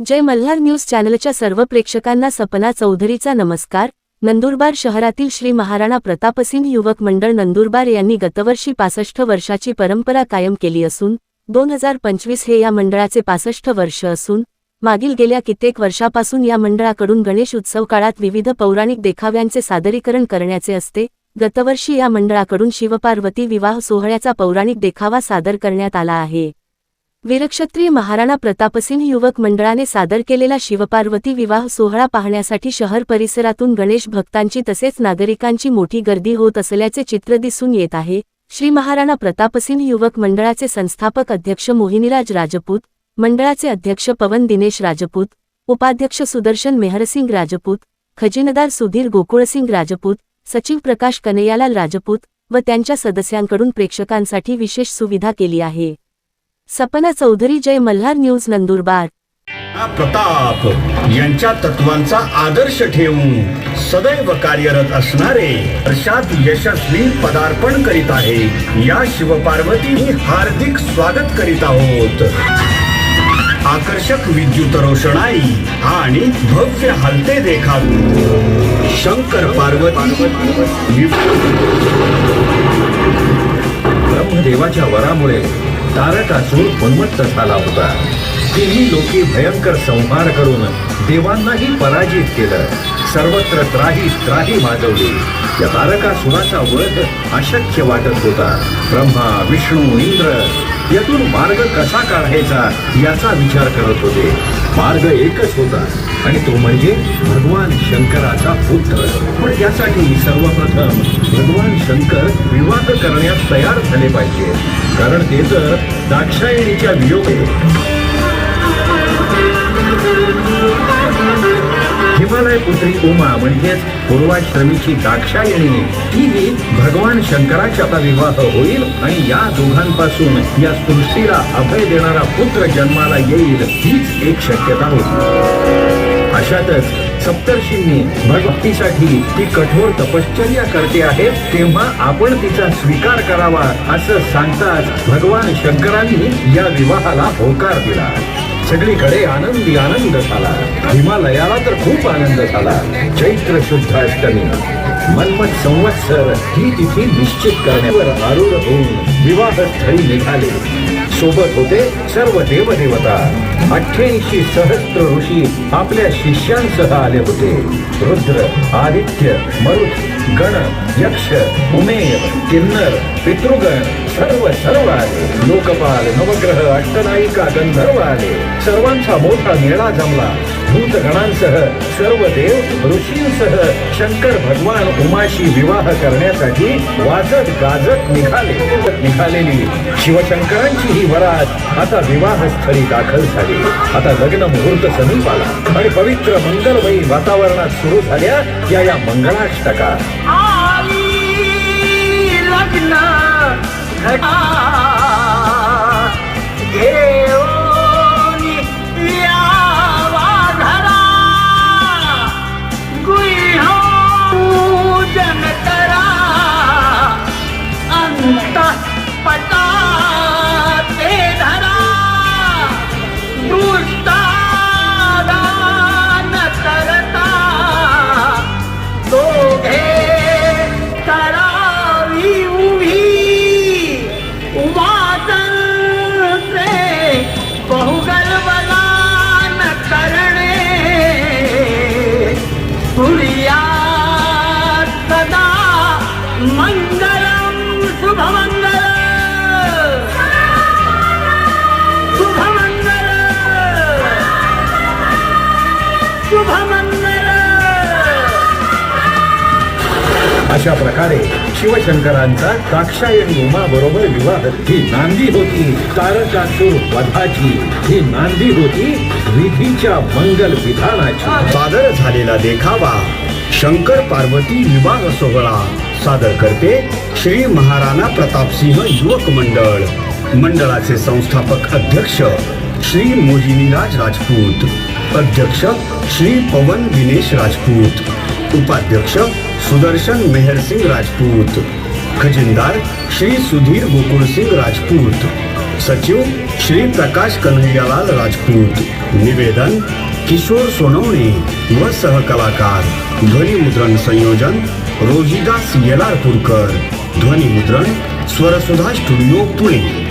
जय Malhar news चॅनलच्या सर्व प्रेक्षकांना सपना चौधरीचा नमस्कार. नंदुरबार शहरातील श्री महाराणा प्रतापसिंह युवक मंडळ नंदुरबार यांनी गतवर्षी पासष्ट वर्षाची परंपरा कायम केली असून दोन हजार पंचवीस हे या मंडळाचे पासष्ट वर्ष असून मागील गेल्या कित्येक वर्षापासून या मंडळाकडून गणेश उत्सव काळात विविध पौराणिक देखाव्यांचे सादरीकरण करण्याचे असते. गतवर्षी या मंडळाकडून शिवपार्वती विवाह सोहळ्याचा पौराणिक देखावा सादर करण्यात आला आहे. वीरक्षत्रिय महाराणा प्रतापसिंह युवक मंडळाने सादर केलेला शिवपार्वती विवाह सोहळा पाहण्यासाठी शहर परिसरातून गणेश भक्तांची तसेच नागरिकांची मोठी गर्दी होत असल्याचे चित्र दिसून येत आहे. श्री महाराणा प्रतापसिंह युवक मंडळाचे संस्थापक अध्यक्ष मोहिनीराज राजपूत मंडळाचे अध्यक्ष पवन दिनेश राजपूत उपाध्यक्ष सुदर्शन मेहरसिंग राजपूत खजिनदार सुधीर गोकुळसिंग राजपूत सचिव प्रकाश कनैयालाल राजपूत व त्यांच्या सदस्यांकडून प्रेक्षकांसाठी विशेष सुविधा केली आहे. सपना चौधरी जय मल्हार न्यूज नंदुरबार. प्रताप यांच्या तत्वांचा आदर्श ठेवून सदैव कार्यरत असणारे वर्षात यशस्वी पदार्पण करीत आहे. या शिवपार्वती हार्दिक स्वागत करीत आहोत. आकर्षक विद्युत रोषणाई आणि भव्य हलते देखावे. शंकर पार्वती ब्रह्मदेवाच्या वरामुळे तारकासूर उन्मत्त झाला होता. तिन्ही लोकी भयंकर संहार करून देवांनाही पराजित केलं. सर्वत्र त्राही त्राही माजवली. या तारकासुराचा वध अशक्य वाटत होता. ब्रह्मा विष्णू इंद्र यातून मार्ग कसा काढायचा याचा विचार करत होते. मार्ग एकच होता. आणि तो म्हणजे भगवान शंकराचा पुत्र. पण यासाठी सर्वप्रथम भगवान शंकर विवाह करण्यास तयार झाले पाहिजे. कारण ते तर दाक्षायणीच्या वियोगे. हिमालय पुत्री उमा म्हणजेच पूर्वाश्रमीची दाक्षायणी हीही भगवान शंकराच्या आता विवाह होईल आणि या दोघांपासून या सृष्टीला अभय देणारा पुत्र जन्माला येईल हीच एक शक्यता होती. अशातच सप्तर्षींनी भगवतीसाठी ती कठोर तपश्चर्या करते आहे तेव्हा आपण तिचा स्वीकार करावा असं सांगताच भगवान शंकरांनी या विवाहाला होकार दिला. सगळीकडे आनंदी आनंद झाला. हिमालयाला तर खूप आनंद झाला. चैत्र शुद्ध अष्टमी मनमत संवत्सर ही तिथी निश्चित करण्यावर आरूढ होऊन विवाहस्थळी निघाले. सोबत होते सर्व देवदेवता. अठ्ठ्याऐंशी सहस्त्र ऋषी आपल्या शिष्यांसह आले होते. रुद्र आदित्य मरुत गण यक्ष उमेय किन्नर पितृगण सर्व सर्व आले लोकपाल नवग्रह अष्टनायिका गंधर्व आले सर्वांचा मोठा मेळा जमला. भूतगणांसह सर्व देव ऋषींसह शंकर भगवान उमाशी विवाह करण्यासाठी वाजत गाजत निघाले. निघालेली शिवशंकरांची ही वरात आता विवाहस्थळी दाखल झाली. आता लग्न मुहूर्त समीप आला आणि पवित्र मंगलमयी वातावरणात सुरू झाल्या या या मंगलाष्टका. आई लग्न अशा प्रकारे शिवशंकरांचा दाक्षायणी उमा बरोबर विवाह ही नांदी होती. तारकासूर वधाची ही नांदी होती. विधीच्या मंगल विधानाची. सादर झालेला देखावा. शंकर पार्वती विवाह सोहळा. सादर करते श्री महाराणा प्रतापसिंह युवक मंडळ. मंडळाचे संस्थापक अध्यक्ष श्री मोहिनीराज राजपूत अध्यक्ष श्री पवन दिनेश राजपूत. उपाध्यक्ष सुदर्शन मेहर सिंह राजपूत। खजिनदार श्री सुधीर गोकुल सिंह राजपूत। सचिव श्री प्रकाश कन्हैयालाल राजपूत। निवेदन, किशोर सोनवणे व सहकलाकार। ध्वनि मुद्रण संयोजन रोहिदास येलारपूरकर। ध्वनि मुद्रण, स्वरसुधा स्टुडिओ पुणे।